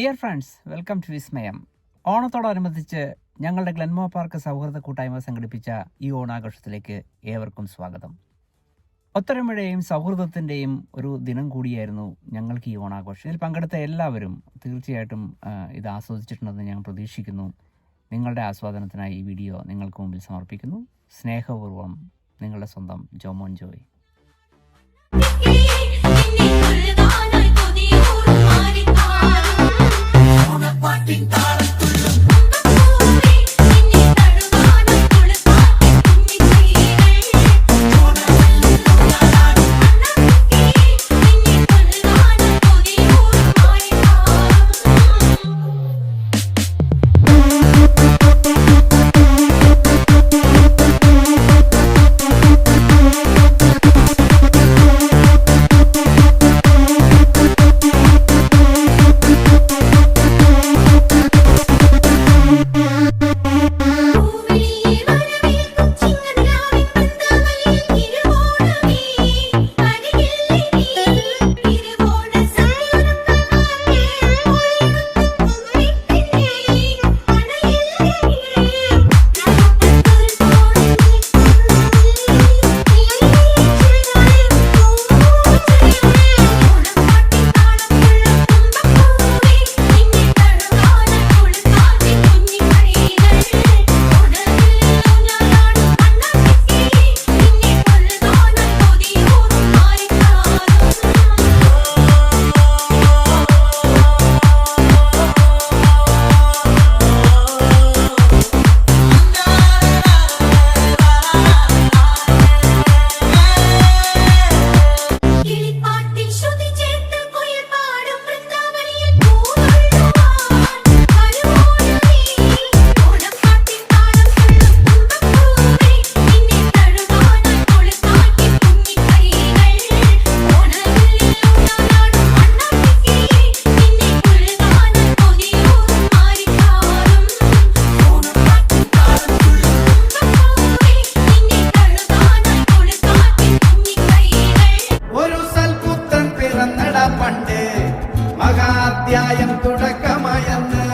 Dear friends welcome to വിസ്മയം ഓണത്തോടനുബന്ധിച്ച് ഞങ്ങളുടെ ഗ്ലെൻമോ പാർക്ക് സൗഹൃദ കൂട്ടായ്മ സംഘടിപ്പിച്ച ഈ ഓണാഘോഷത്തിലേക്ക് ഏവർക്കും സ്വാഗതം. ഒത്തൊരുമയുടെയും സൗഹൃദത്തിന്റെയും ഒരു ദിനം കൂടിയായിരുന്നു ഞങ്ങൾക്ക് ഈ ഓണാഘോഷം. ഇതിൽ പങ്കെടുത്ത എല്ലാവരും തീർച്ചയായിട്ടും ഇത് ആസ്വദിച്ചിട്ടുണ്ടെന്ന് ഞാൻ പ്രതീക്ഷിക്കുന്നു. നിങ്ങളുടെ ആസ്വാദനത്തിനായി ഈ വീഡിയോ നിങ്ങൾക്ക് മുമ്പിൽ സമർപ്പിക്കുന്നു. സ്നേഹപൂർവം നിങ്ങളുടെ സ്വന്തം ജോമോൻ ജോയ്. പണ്ട് മഹാധ്യായം തുടക്കമയന്ന്